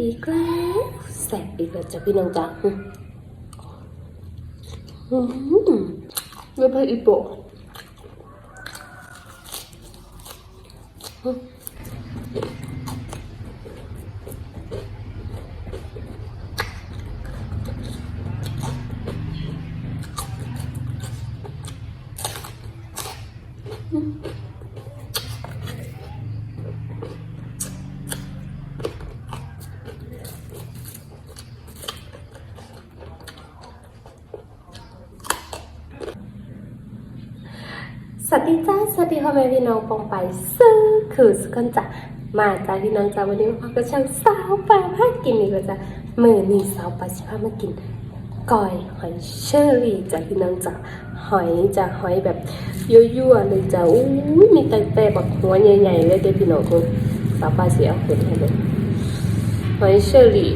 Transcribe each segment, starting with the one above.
อีกแล้วแสบอีกแล้วจ้ะพี่น้องจ้ะอืมอืมเลืออีโปะอืม สวัสดีจ้าสวัสดีพ่อแม่พี่น้องปองไปซื้อคือสุกันจ้ะมาจ้าพี่น้องจ้าวันนี้มาพบกับช่างสาวปลาพากินอีกแล้วจ้ะมือนี้สาวปลาชิพามากินก้อยหอยเชอรี่จ้ะพี่น้องจ้ะหอยจ้ะหอยแบบยั่วๆเลยจ้ะอู้ยมีแต่แต่แบบหัวใหญ่ๆเลยเด้อพี่น้องคุณสาวปลาเสียเอาขึ้นให้เลยหอยเชอรี่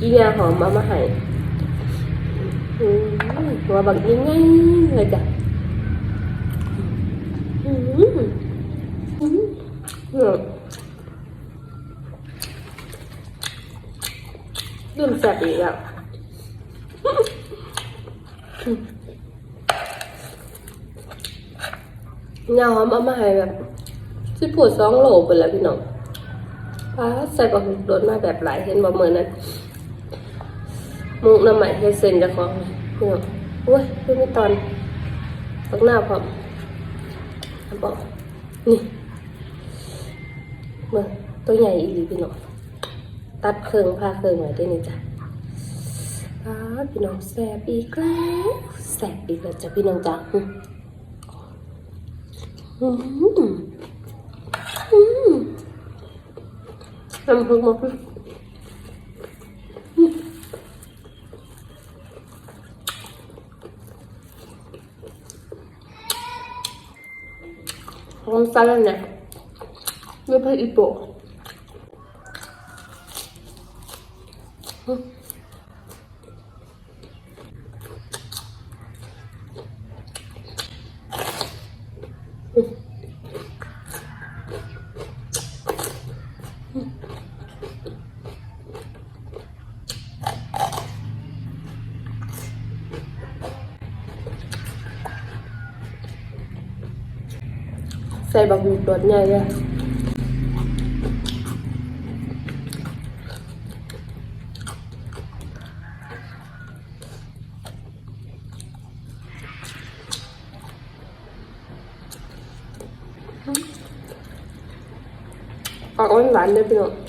อีเนี่ยหอมมามาให้อืมหัวบักยังไงเลยจ้ะ อืมอืมดื่มแซ่บอีกแล้วเงาหอมเอามาให้แบบสิปวดสองโลไปแล้วพี่น้องป้าใส่ปลาหมึกโดนมาแบบหลายเห็นบ่เหมือนนั้นมุกน้ำใหม่ให้เซ็นจะของพี่น้องโอ้ยเพิ่งม่ตอนตักหน้าพร้อม บอกนี่เมื่อตัวใหญ่อีหลีพี่น้องตัดเครื่องพาเครื่องไว้ได้นี่จ้ะป้าพี่น้องแสบอีกแล้วแสบอีกแล้วจ้ะพี่น้องจ้ะอืมอืมอืมน้ำพึ่งมาพึ่ง หอมซาลาเนี่ยไม่พออีโปะอืม ใส่บักหมูตัวใหญ่เลยออกหวานๆเลยพี่น้อง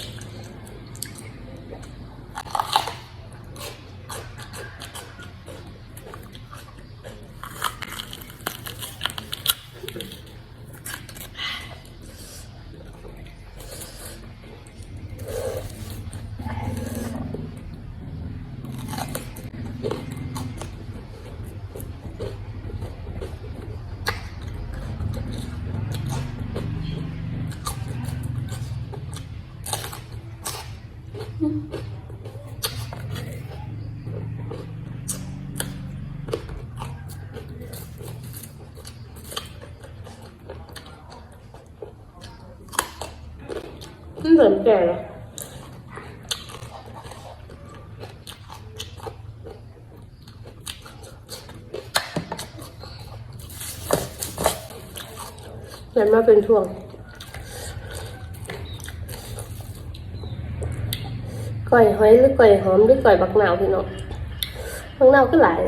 เหมือนแก่เลยเหมือนมาเป็นช่วง ก่อยหอยหรือก่อยหอมหรือก่อยบักหนาวพี่น้องบักนาวก็หลายเ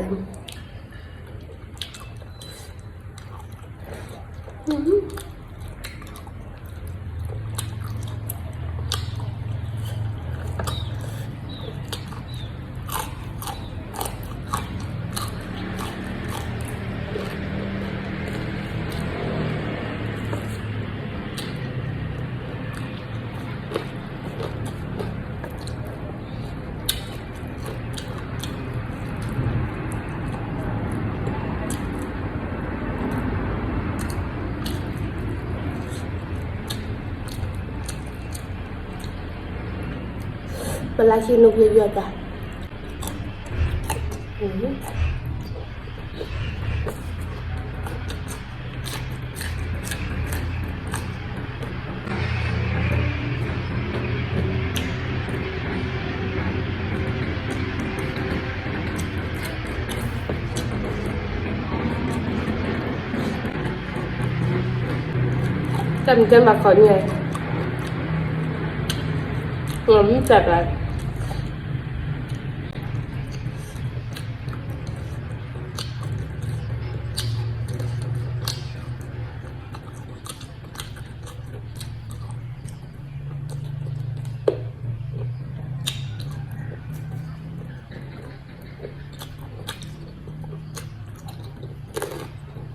Palasinog Yoyota. Mm-hmm. cầm trên mặt khỏi nhẹ ngấm chặt lại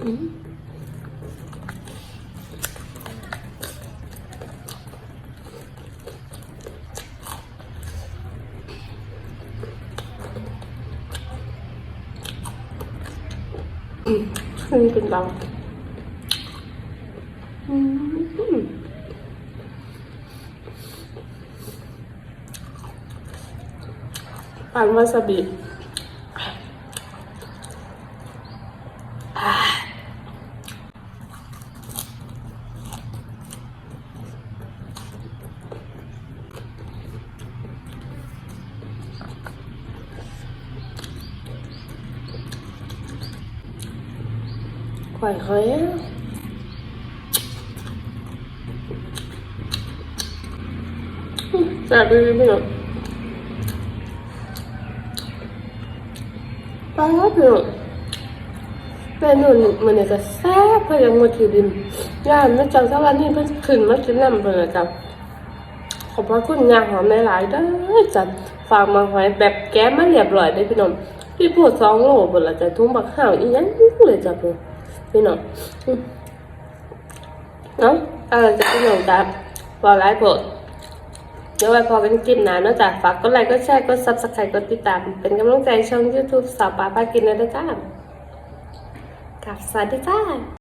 ขึ้นเป็นเบาอืมปานวาซาบิ ข่อยหอยอะอืมแซ่บดีพี่น้องป้าบพี่น้องแม่นุ่นมันเนี่ยก็แซ่บเพื่อยังมาถือดินย่านแม่จังสวรรค์นี่เพิ่นขึ้นมากินน้ำเพิ่นจ้ะขอบพระคุณยาหอมหลายๆเด้อจ้ะฝากมาหอยแบบแก้มมาเรียบร้อยเด้พี่น้องพี่พูดสองโลเพิ่นละจ้ะทุ่งบักห่าวอีหยังเลยจ้ะเพิ่น พี่น้องเนาะอะไรจะพี่น้องจ้ะรอไลฟ์โปรดเดี๋ยวไว้พอเป็นกินนะนอกจากฝากกดไลค์กดแชร์กดซับสไครต์กดติดตาม เป็นกำลังใจช่อง YouTube สาวป้าพากินเลยนะจ้ากับสวัสดีจ้า